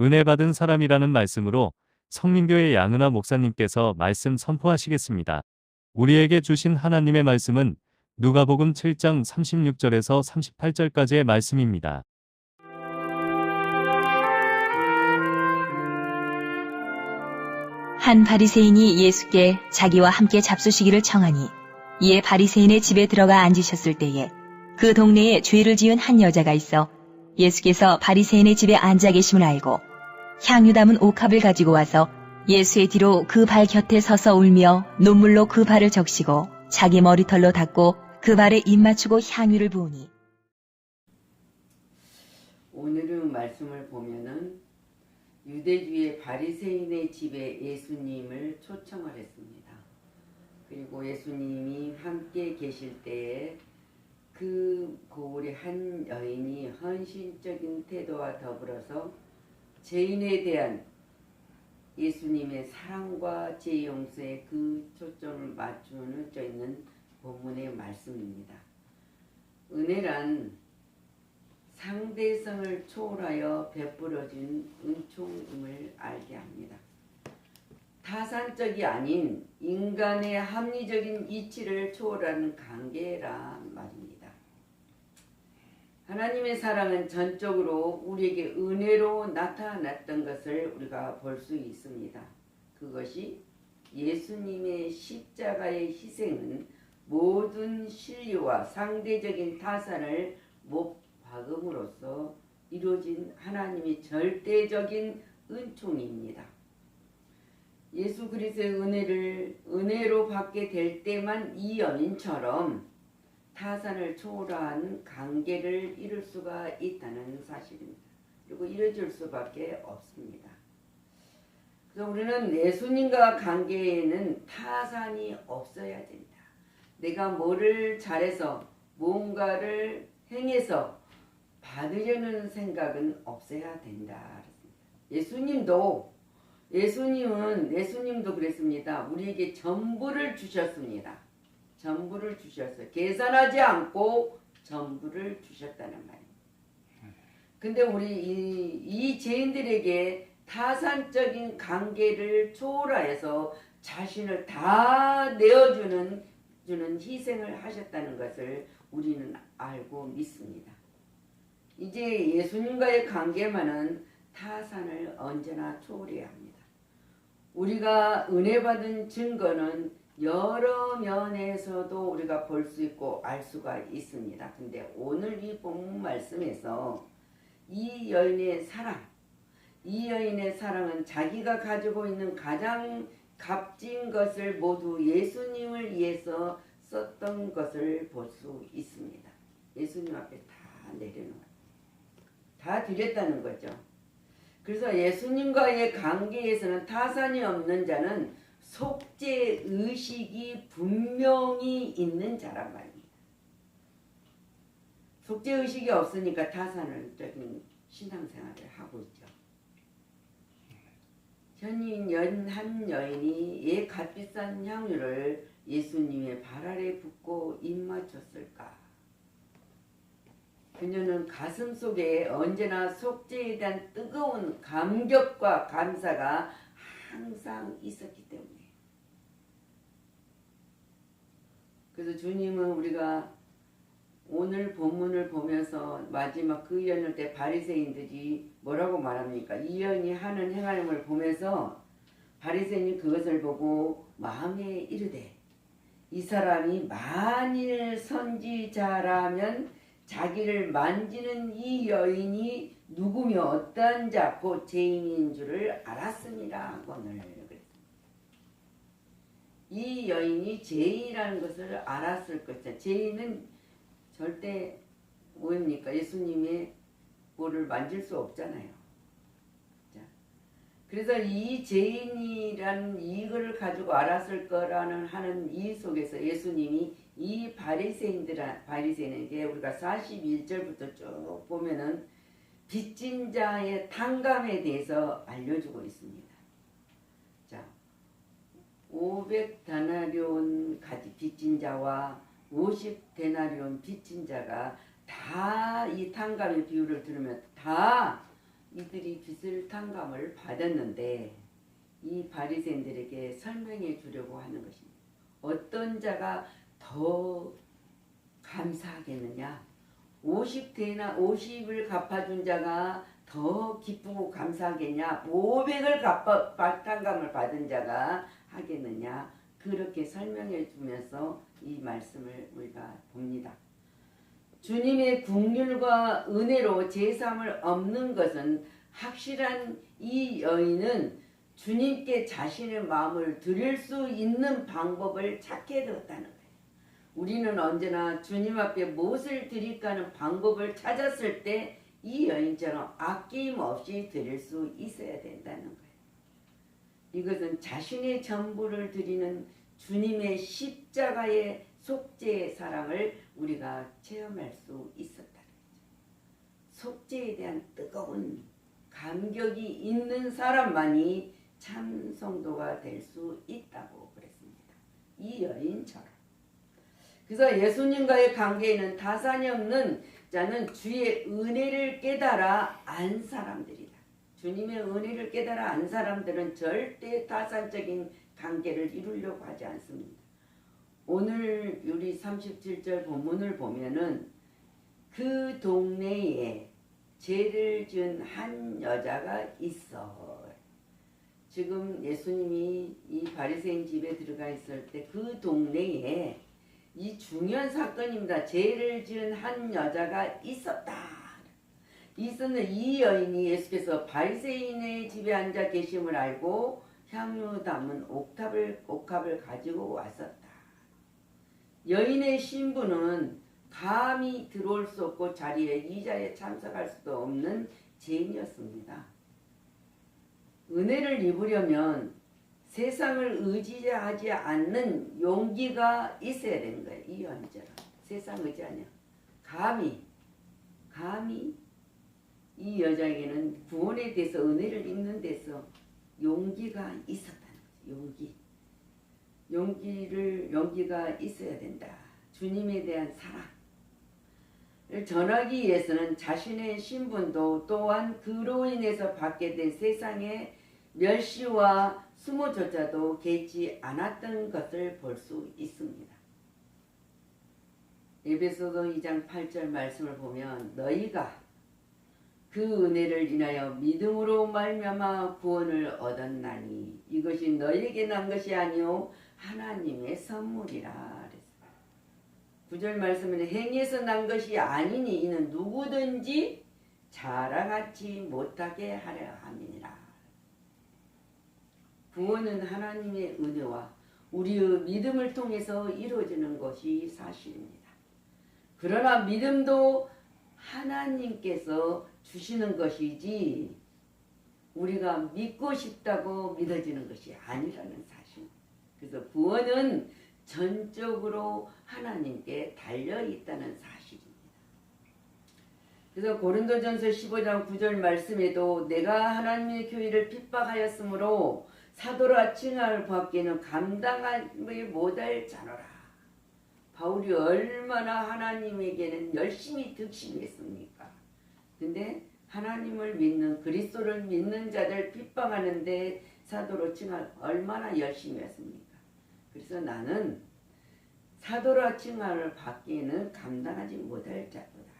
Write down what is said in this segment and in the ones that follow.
은혜 받은 사람이라는 말씀으로 성민교회 양은아 목사님께서 말씀 선포하시겠습니다. 우리에게 주신 하나님의 말씀은 누가복음 7장 36절에서 38절까지의 말씀입니다. 한 바리새인이 예수께 자기와 함께 잡수시기를 청하니 이에 바리새인의 집에 들어가 앉으셨을 때에 그 동네에 죄를 지은 한 여자가 있어 예수께서 바리새인의 집에 앉아 계심을 알고 향유 담은 옥합을 가지고 와서 예수의 뒤로 그 발 곁에 서서 울며 눈물로 그 발을 적시고 자기 머리털로 닦고 그 발에 입 맞추고 향유를 부으니 오늘은 말씀을 보면은 유대주의 바리새인의 집에 예수님을 초청을 했습니다. 그리고 예수님이 함께 계실 때에 그 고을의 한 여인이 헌신적인 태도와 더불어서 죄인에 대한 예수님의 사랑과 죄 용서에 그 초점을 맞추는 져 있는 본문의 말씀입니다. 은혜란 상대성을 초월하여 베풀어진 은총임을 알게 합니다. 타산적이 아닌 인간의 합리적인 이치를 초월하는 관계란 말입니다. 하나님의 사랑은 전적으로 우리에게 은혜로 나타났던 것을 우리가 볼 수 있습니다. 그것이 예수님의 십자가의 희생은 모든 신류와 상대적인 타산을 못 박음으로써 이루어진 하나님의 절대적인 은총입니다. 예수 그리스도의 은혜를 은혜로 받게 될 때만 이 연인처럼 타산을 초월한 관계를 이룰 수가 있다는 사실입니다. 그리고 이루어질 수밖에 없습니다. 그래서 우리는 예수님과 관계에는 타산이 없어야 된다. 내가 뭐를 잘해서 뭔가를 행해서 받으려는 생각은 없어야 된다. 예수님도 예수님은 예수님도 그랬습니다. 우리에게 전부를 주셨습니다. 전부를 주셨어요. 계산하지 않고 전부를 주셨다는 말입니다. 근데 우리 이, 이 죄인들에게 타산적인 관계를 초월하여서 자신을 다 내어주는 주는 희생을 하셨다는 것을 우리는 알고 믿습니다. 이제 예수님과의 관계만은 타산을 언제나 초월해야 합니다. 우리가 은혜 받은 증거는 여러 면에서도 우리가 볼 수 있고 알 수가 있습니다. 근데 오늘 이 본문 말씀에서 이 여인의 사랑, 이 여인의 사랑은 자기가 가지고 있는 가장 값진 것을 모두 예수님을 위해서 썼던 것을 볼 수 있습니다. 예수님 앞에 다 내려놓아요. 다 드렸다는 거죠. 그래서 예수님과의 관계에서는 타산이 없는 자는 속죄 의식이 분명히 있는 자란 말입니다. 속죄 의식이 없으니까 타산을적인 신앙생활을 하고 있죠. 현인 연한 여인이 예 값비싼 향유를 예수님의 발 아래 붓고 입 맞췄을까? 그녀는 가슴 속에 언제나 속죄에 대한 뜨거운 감격과 감사가 항상 있었기 때문에. 그래서 주님은 우리가 오늘 본문을 보면서 마지막 그 연을 때 바리새인들이 뭐라고 말합니까? 이 연이 하는 행함을 보면서 바리새인이 그것을 보고 마음에 이르되 이 사람이 만일 선지자라면 자기를 만지는 이 여인이 누구며 어떠한 자, 곧 죄인인 줄을 알았습니다. 하고는 이 여인이 죄인이라는 것을 알았을 것이다. 죄인은 절대 뭡니까? 예수님의 볼을 만질 수 없잖아요. 자, 그래서 이 죄인이라는 이거를 가지고 알았을 거라는 하는 이 속에서 예수님이 이 바리새인들 바리새인에게 우리가 41절부터 쭉 보면은 빚진 자의 탕감에 대해서 알려주고 있습니다. 자, 500데나리온 가지 빚진 자와 50데나리온 빚진 자가 다 이 탕감의 비율을 들으면 다 이들이 빚을 탕감을 받았는데 이 바리새인들에게 설명해 주려고 하는 것입니다. 어떤 자가 더 감사하겠느냐? 50대나 50을 갚아준 자가 더 기쁘고 감사하겠냐? 500을 갚아 탕감을 받은 자가 하겠느냐? 그렇게 설명해 주면서 이 말씀을 우리가 봅니다. 주님의 국률과 은혜로 제삼을 없는 것은 확실한 이 여인은 주님께 자신의 마음을 드릴 수 있는 방법을 찾게 되었다는 거예요. 우리는 언제나 주님 앞에 무엇을 드릴까 하는 방법을 찾았을 때 이 여인처럼 아낌없이 드릴 수 있어야 된다는 거예요. 이것은 자신의 전부를 드리는 주님의 십자가의 속죄의 사랑을 우리가 체험할 수 있었다는 거죠. 속죄에 대한 뜨거운 감격이 있는 사람만이 참 성도가 될 수 있다고 그랬습니다. 이 여인처럼. 그래서 예수님과의 관계에는 타산이 없는 자는 주의 은혜를 깨달아 안 사람들이다. 주님의 은혜를 깨달아 안 사람들은 절대 타산적인 관계를 이루려고 하지 않습니다. 오늘 우리 37절 본문을 보면은 그 동네에 죄를 지은 한 여자가 있어. 지금 예수님이 이 바리새인 집에 들어가 있을 때 그 동네에 이 중요한 사건입니다. 죄를 지은 한 여자가 있었다. 있었는 이 여인이 예수께서 바리새인의 집에 앉아 계심을 알고 향유 담은 옥탑을 옥합을 가지고 왔었다. 여인의 신부는 감히 들어올 수 없고 자리에 이 자리에 참석할 수도 없는 죄인이었습니다. 은혜를 입으려면 세상을 의지하지 않는 용기가 있어야 되는 거예요. 이 여인처럼 세상 의지하냐. 감히 감히 이 여자에게는 구원에 대해서 은혜를 입는 데서 용기가 있었다는 거죠. 용기. 용기를 용기가 있어야 된다. 주님에 대한 사랑을 전하기 위해서는 자신의 신분도 또한 그로 인해서 받게 된 세상의 멸시와 수모조차도 개지 않았던 것을 볼 수 있습니다. 에베소서 2장 8절 말씀을 보면 너희가 그 은혜를 인하여 믿음으로 말미암아 구원을 얻었나니 이것이 너희에게 난 것이 아니요 하나님의 선물이라. 9절 말씀에는 행위에서 난 것이 아니니 이는 누구든지 자랑하지 못하게 하려 함이니라. 구원은 하나님의 은혜와 우리의 믿음을 통해서 이루어지는 것이 사실입니다. 그러나 믿음도 하나님께서 주시는 것이지 우리가 믿고 싶다고 믿어지는 것이 아니라는 사실. 그래서 구원은 전적으로 하나님께 달려 있다는 사실입니다. 그래서 고린도전서 15장 9절 말씀에도 내가 하나님의 교회를 핍박하였으므로 사도라 칭함을 받기는 감당하지 못할 자노라. 바울이 얼마나 하나님에게는 열심히 득심했습니까? 근데 하나님을 믿는 그리스도를 믿는 자들 핍박하는데 사도로 칭할 얼마나 열심히 했습니까? 그래서 나는 사도라 칭함을 받기에는 감당하지 못할 자도다.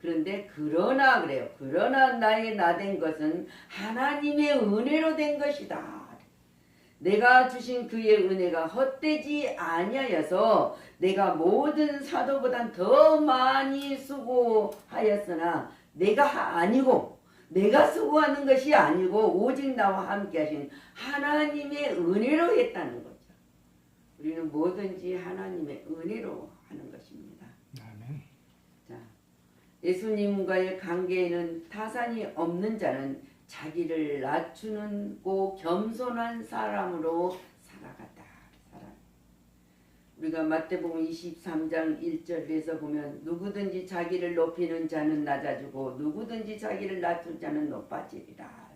그런데 그러나 그래요. 그러나 나의 나 된 것은 하나님의 은혜로 된 것이다. 내가 주신 그의 은혜가 헛되지 아니하여서 내가 모든 사도보다 더 많이 수고하였으나 내가 아니고 내가 수고하는 것이 아니고 오직 나와 함께 하신 하나님의 은혜로 했다는 거죠. 우리는 뭐든지 하나님의 은혜로 하는 것입니다. 아멘. 자, 예수님과의 관계에는 타산이 없는 자는 자기를 낮추는 고 겸손한 사람으로 살아갔다. 사람. 우리가 마태복음 23장 1절에서 보면 누구든지 자기를 높이는 자는 낮아지고 누구든지 자기를 낮춘 자는 높아지리라.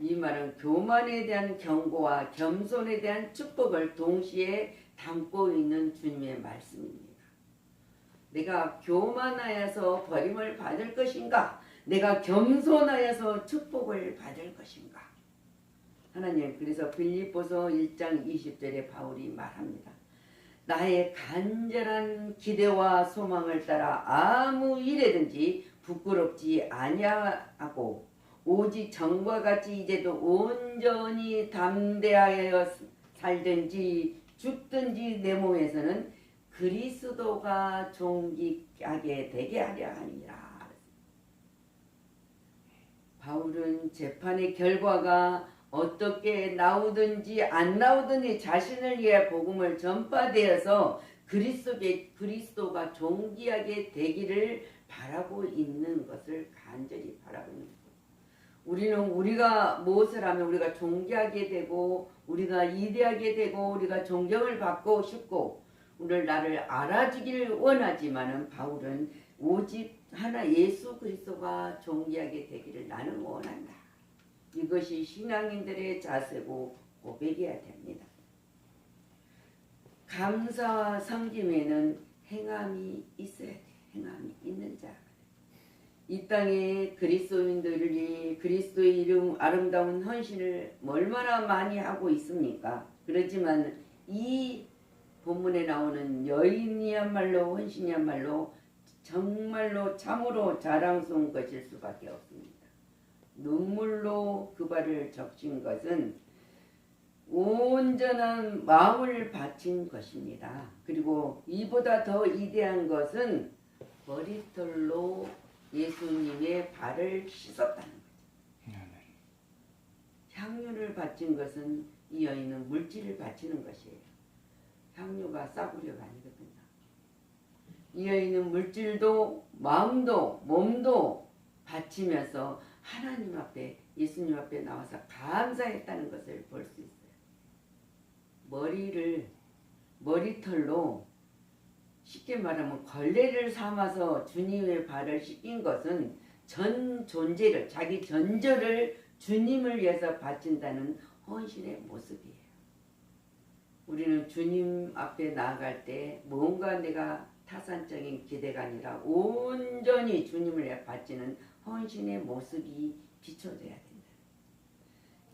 이 말은 교만에 대한 경고와 겸손에 대한 축복을 동시에 담고 있는 주님의 말씀입니다. 내가 교만하여서 버림을 받을 것인가? 내가 겸손하여서 축복을 받을 것인가? 하나님 그래서 빌립보서 1장 20절에 바울이 말합니다. 나의 간절한 기대와 소망을 따라 아무 일에든지 부끄럽지 아니하고 오직 정과 같이 이제도 온전히 담대하여 살든지 죽든지 내 몸에서는 그리스도가 존귀하게 되게 하려 하니라. 바울은 재판의 결과가 어떻게 나오든지 안 나오든지 자신을 위해 복음을 전파되어서 그리스도의 그리스도가 존귀하게 되기를 바라고 있는 것을 간절히 바라고 있는 거예요. 우리는 우리가 무엇을 하면 우리가 존귀하게 되고 우리가 이대하게 되고 우리가 존경을 받고 싶고 우리를 나를 알아주기를 원하지만은 바울은 오직 하나 예수 그리스도가 존귀하게 되기를 나는 원한다. 이것이 신앙인들의 자세고 고백해야 됩니다. 감사와 섬김에는 행함이 있어야 돼. 행함이 있는 자. 이 땅에 그리스도인들이 그리스도의 이름 아름다운 헌신을 얼마나 많이 하고 있습니까? 그렇지만 이 본문에 나오는 여인이야말로 헌신이야말로 정말로 참으로 자랑스러운 것일 수밖에 없습니다. 눈물로 그 발을 적신 것은 온전한 마음을 바친 것입니다. 그리고 이보다 더 이대한 것은 머리털로 예수님의 발을 씻었다는 거죠. 향유를 바친 것은 이 여인은 물질을 바치는 것이에요. 향유가 싸구려가 아니거든요. 이 여인은 물질도 마음도 몸도 바치면서 하나님 앞에 예수님 앞에 나와서 감사했다는 것을 볼 수 있어요. 머리를 머리털로 쉽게 말하면 걸레를 삼아서 주님의 발을 씻긴 것은 전 존재를 자기 전절을 주님을 위해서 바친다는 헌신의 모습이에요. 우리는 주님 앞에 나아갈 때 뭔가 내가 타산적인 기대가 아니라 온전히 주님을 바치는 헌신의 모습이 비춰져야 된다.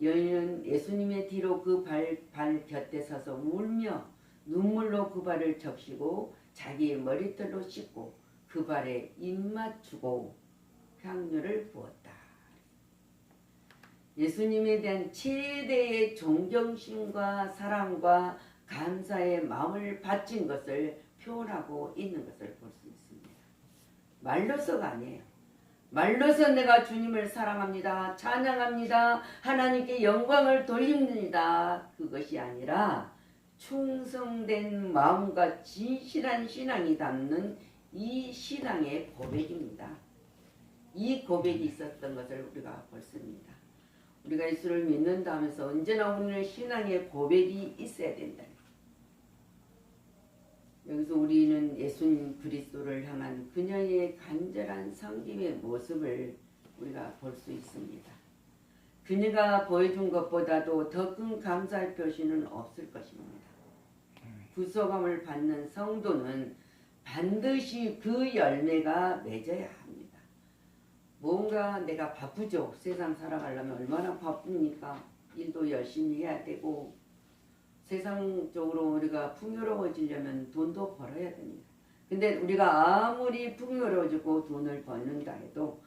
여인은 예수님의 뒤로 그 발 발 곁에 서서 울며 눈물로 그 발을 적시고 자기의 머리털로 씻고 그 발에 입 맞추고 향유를 부었다. 예수님에 대한 최대의 존경심과 사랑과 감사의 마음을 바친 것을 표현하고 있는 것을 볼 수 있습니다. 말로서가 아니에요. 말로서 내가 주님을 사랑합니다. 찬양합니다. 하나님께 영광을 돌립니다. 그것이 아니라 충성된 마음과 진실한 신앙이 담는 이 신앙의 고백입니다. 이 고백이 있었던 것을 우리가 볼습니다. 우리가 예수를 믿는다 하면서 언제나 우리는 신앙의 고백이 있어야 된다. 여기서 우리는 예수님 그리스도를 향한 그녀의 간절한 섬김의 모습을 우리가 볼 수 있습니다. 그녀가 보여준 것보다도 더 큰 감사의 표시는 없을 것입니다. 구속함을 받는 성도는 반드시 그 열매가 맺어야 합니다. 뭔가 내가 바쁘죠. 세상 살아가려면 얼마나 바쁩니까? 일도 열심히 해야 되고 세상적으로 우리가 풍요로워지려면 돈도 벌어야 됩니다. 근데 우리가 아무리 풍요로워지고 돈을 벌는다 해도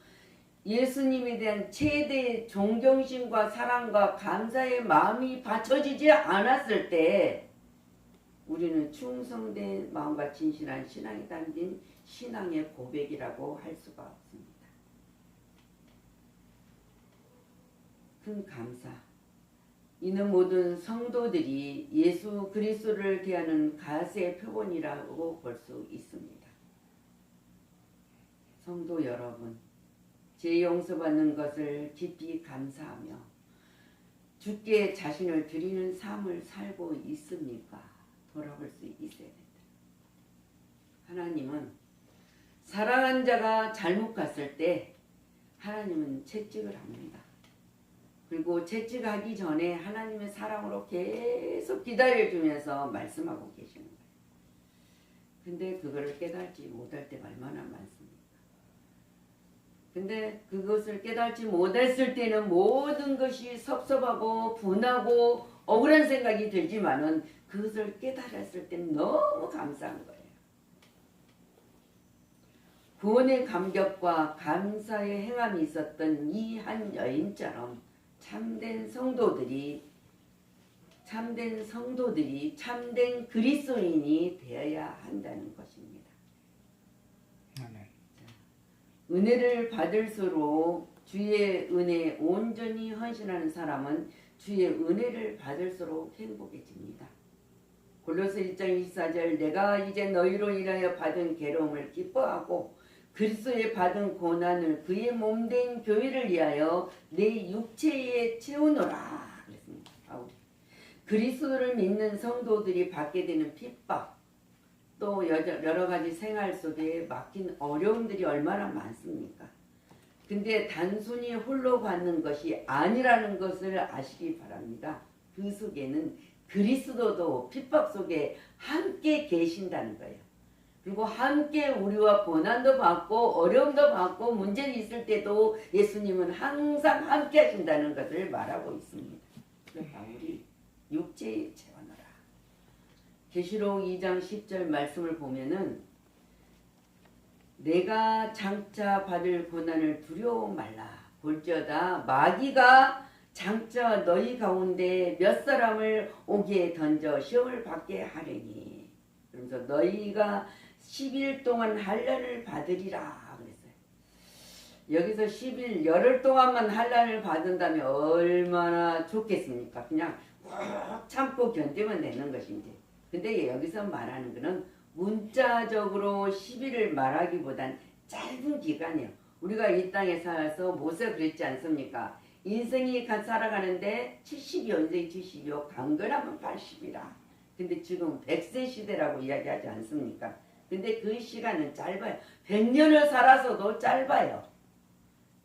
예수님에 대한 최대의 존경심과 사랑과 감사의 마음이 받쳐지지 않았을 때 우리는 충성된 마음과 진실한 신앙이 담긴 신앙의 고백이라고 할 수가 없습니다. 큰 감사. 이는 모든 성도들이 예수 그리스도를 대하는 가세의 표본이라고 볼 수 있습니다. 성도 여러분, 제 용서받는 것을 깊이 감사하며 주께 자신을 드리는 삶을 살고 있습니까? 돌아볼 수 있어야 된다. 하나님은 사랑한 자가 잘못 갔을 때 하나님은 채찍을 합니다. 그리고 채찍하기 전에 하나님의 사랑으로 계속 기다려주면서 말씀하고 계시는 거예요. 근데 그거를 깨닫지 못할 때가 얼마나 많습니까? 근데 그것을 깨닫지 못했을 때는 모든 것이 섭섭하고 분하고 억울한 생각이 들지만은 그것을 깨달았을 때는 너무 감사한 거예요. 구원의 감격과 감사의 행함이 있었던 이 한 여인처럼 참된 성도들이 참된 성도들이 참된 그리스도인이 되어야 한다는 것입니다. 아멘. 은혜를 받을수록 주의 은혜에 온전히 헌신하는 사람은 주의 은혜를 받을수록 행복해집니다. 골로새 1장 24절 내가 이제 너희로 인하여 받은 괴로움을 기뻐하고 그리스도의 받은 고난을 그의 몸된 교회를 위하여 내 육체에 채우노라. 그리스도를 믿는 성도들이 받게 되는 핍박 또 여러 가지 생활 속에 막힌 어려움들이 얼마나 많습니까? 근데 단순히 홀로 받는 것이 아니라는 것을 아시기 바랍니다. 그 속에는 그리스도도 핍박 속에 함께 계신다는 거예요. 그리고 함께 우리와 고난도 받고 어려움도 받고 문제가 있을 때도 예수님은 항상 함께 하신다는 것을 말하고 있습니다. 그래서 바울이 육체에 채워넣어라. 계시록 2장 10절 말씀을 보면은 내가 장차 받을 고난을 두려워 말라. 볼지어다 마귀가 장차 너희 가운데 몇 사람을 오기에 던져 시험을 받게 하려니. 그러면서 너희가 10일 동안 한란을 받으리라 그랬어요. 여기서 10일 열흘 동안만 한란을 받은다면 얼마나 좋겠습니까? 그냥 꾹 참고 견디면 되는 것인데. 근데 여기서 말하는 것은 문자적으로 10일을 말하기보단 짧은 기간이에요. 우리가 이 땅에 살아서 모세 그랬지 않습니까? 인생이 가- 살아가는데 70이요, 인생이 70이요, 강건하면 80이라. 근데 지금 100세 시대라고 이야기하지 않습니까? 근데 그 시간은 짧아요. 100년을 살아서도 짧아요.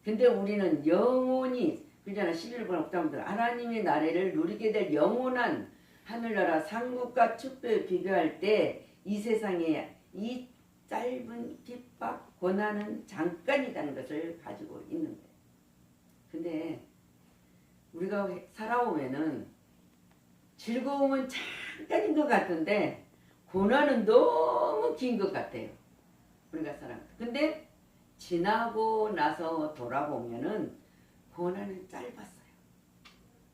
근데 우리는 영원히 그잖아 11번 옥장들 하나님의 나라를 누리게 될 영원한 하늘나라 상국과 축배에 비교할 때 이 세상에 이 짧은 핍박 고난은 잠깐이라는 것을 가지고 있는 거예요. 근데 우리가 살아오면은 즐거움은 잠깐인 것 같은데 고난은 너무 긴 것 같아요. 우리가 살아. 근데 지나고 나서 돌아보면은 고난은 짧았어요.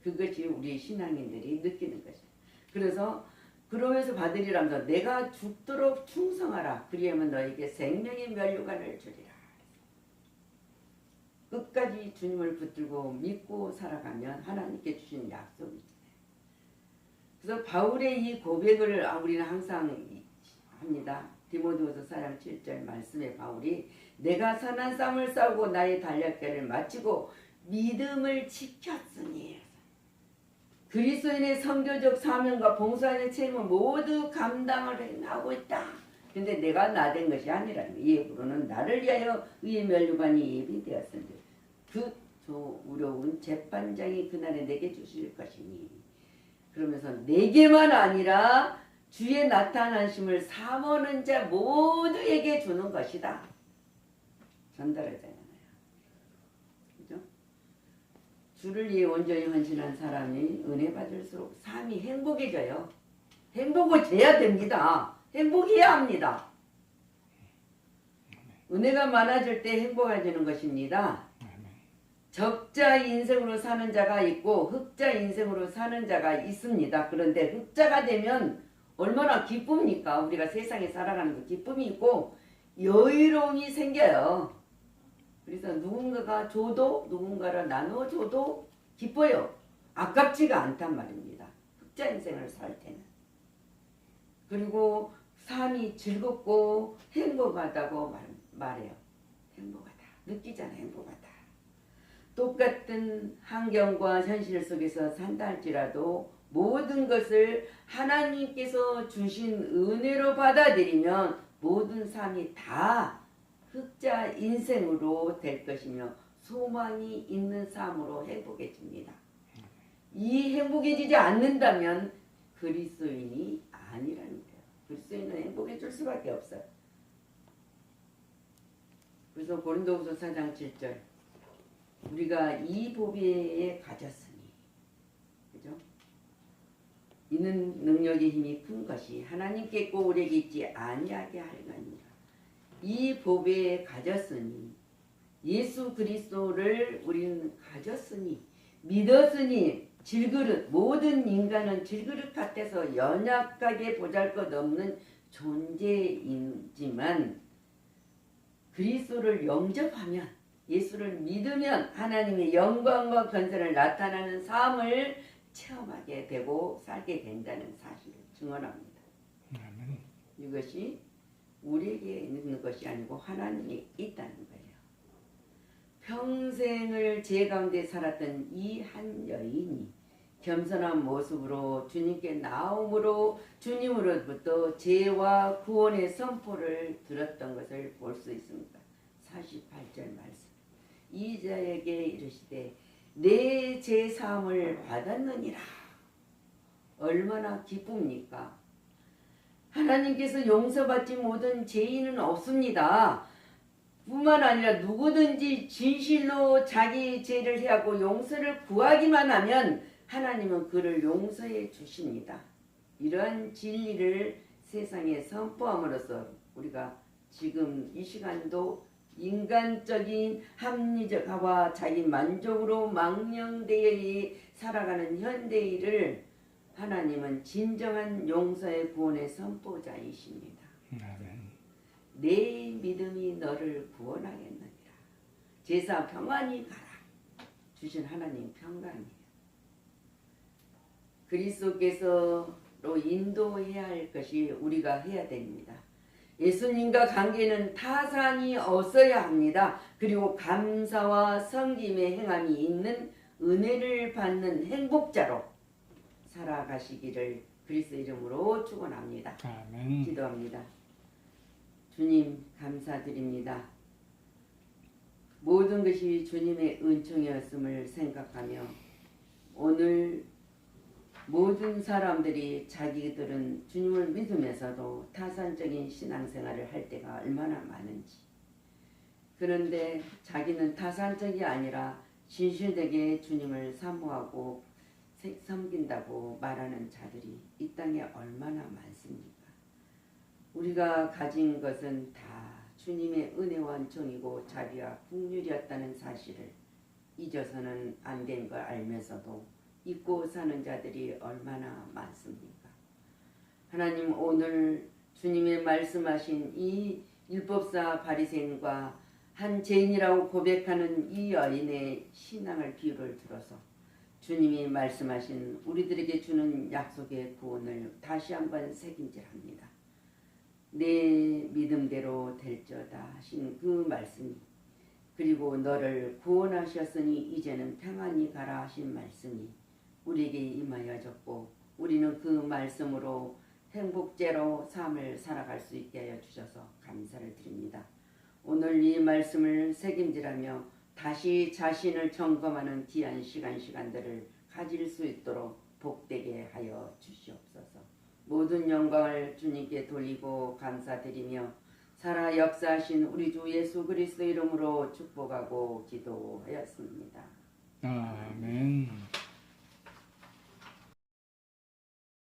그것이 우리 신앙인들이 느끼는 것이에요. 그래서 그러면서 받으리라면서 내가 죽도록 충성하라. 그리하면 너에게 생명의 면류관을 주리라. 끝까지 주님을 붙들고 믿고 살아가면 하나님께 주신 약속이잖아요. 그래서 바울의 이 고백을 아, 우리는 항상 합니다. 디모데후서 4장 7절 말씀에 바울이 내가 선한 싸움을 싸우고 나의 달력계를 마치고 믿음을 지켰으니 그리스도인의 선교적 사명과 봉사하는 책임을 모두 감당을 행하고 있다. 근데 내가 나 된 것이 아니라는 거예요. 이에브로는 나를 위하여 의의 멸류관이 예비되었은데 그저 우려운 재판장이 그날에 내게 주실 것이니 그러면서 내게만 아니라 주의 나타나심을 사모는 자 모두에게 주는 것이다. 전달하잖아요. 그죠? 주를 위해 온전히 헌신한 사람이 은혜 받을수록 삶이 행복해져요. 행복을 줘야 됩니다. 행복해야 합니다. 은혜가 많아질 때 행복해지는 것입니다. 적자 인생으로 사는 자가 있고 흑자 인생으로 사는 자가 있습니다. 그런데 흑자가 되면 얼마나 기쁩니까? 우리가 세상에 살아가는 거 기쁨이 있고 여유로움이 생겨요. 그래서 누군가가 줘도 누군가를 나눠줘도 기뻐요. 아깝지가 않단 말입니다. 흑자 인생을 살 때는. 그리고 삶이 즐겁고 행복하다고 말, 말해요. 행복하다. 느끼잖아요. 행복하다. 똑같은 환경과 현실 속에서 산다 할지라도 모든 것을 하나님께서 주신 은혜로 받아들이면 모든 삶이 다 흑자 인생으로 될 것이며 소망이 있는 삶으로 행복해집니다. 이 행복해지지 않는다면 그리스도인이 아니라는 거예요. 그리스도인은 행복해질 수밖에 없어요. 그래서 고린도후서 4장 7절 우리가 이 보배에 가졌으니 그죠? 이는 능력의 힘이 큰 것이 하나님께 꼭 우리에게 있지 아니하게 할거니라 이 보배에 가졌으니 예수 그리스도를 우리는 가졌으니 믿었으니 질그릇 모든 인간은 질그릇 같아서 연약하게 보잘것없는 존재이지만 그리스도를 영접하면 예수를 믿으면 하나님의 영광과 건설을 나타나는 삶을 체험하게 되고 살게 된다는 사실을 증언합니다. 아멘. 이것이 우리에게 있는 것이 아니고 하나님이 있다는 거예요. 평생을 제 가운데 살았던 이 한 여인이 겸손한 모습으로 주님께 나옴으로 주님으로부터 죄와 구원의 선포를 들었던 것을 볼 수 있습니다. 48절 말씀. 이자에게 이르시되 내 제사함을 받았느니라. 얼마나 기쁩니까? 하나님께서 용서받지 못한 죄인은 없습니다. 뿐만 아니라 누구든지 진실로 자기 죄를 해하고 용서를 구하기만 하면 하나님은 그를 용서해 주십니다. 이러한 진리를 세상에 선포함으로써 우리가 지금 이 시간도 인간적인 합리적과 자기 만족으로 망령되어 살아가는 현대인을 하나님은 진정한 용서의 구원의 선포자이십니다. 아멘. 내 믿음이 너를 구원하겠느니라. 제사 평안히 가라. 주신 하나님 평강이에요. 그리스도께서로 인도해야 할 것이 우리가 해야 됩니다. 예수님과 관계는 타산이 없어야 합니다. 그리고 감사와 성김의 행함이 있는 은혜를 받는 행복자로 살아가시기를 그리스도 이름으로 축원합니다. 아멘. 기도합니다. 주님 감사드립니다. 모든 것이 주님의 은총이었음을 생각하며 오늘 모든 사람들이 자기들은 주님을 믿으면서도 타산적인 신앙생활을 할 때가 얼마나 많은지 그런데 자기는 타산적이 아니라 진실되게 주님을 사모하고 세- 섬긴다고 말하는 자들이 이 땅에 얼마나 많습니까? 우리가 가진 것은 다 주님의 은혜와 은총이고 자비와 국률이었다는 사실을 잊어서는 안 된 걸 알면서도 잊고 사는 자들이 얼마나 많습니까? 하나님 오늘 주님의 말씀하신 이 율법사 바리새인과 한 죄인이라고 고백하는 이 여인의 신앙을 비유를 들어서 주님이 말씀하신 우리들에게 주는 약속의 구원을 다시 한번 새김질합니다. 내 믿음대로 될저다 하신 그 말씀이 그리고 너를 구원하셨으니 이제는 평안히 가라 하신 말씀이 우리에게 임하여졌고 우리는 그 말씀으로 행복제로 삶을 살아갈 수 있게 하여 주셔서 감사를 드립니다. 오늘 이 말씀을 새김질하며 다시 자신을 점검하는 귀한 시간 시간들을 가질 수 있도록 복되게 하여 주시옵소서. 모든 영광을 주님께 돌리고 감사드리며 살아 역사하신 우리 주 예수 그리스도 이름으로 축복하고 기도하였습니다. 아멘.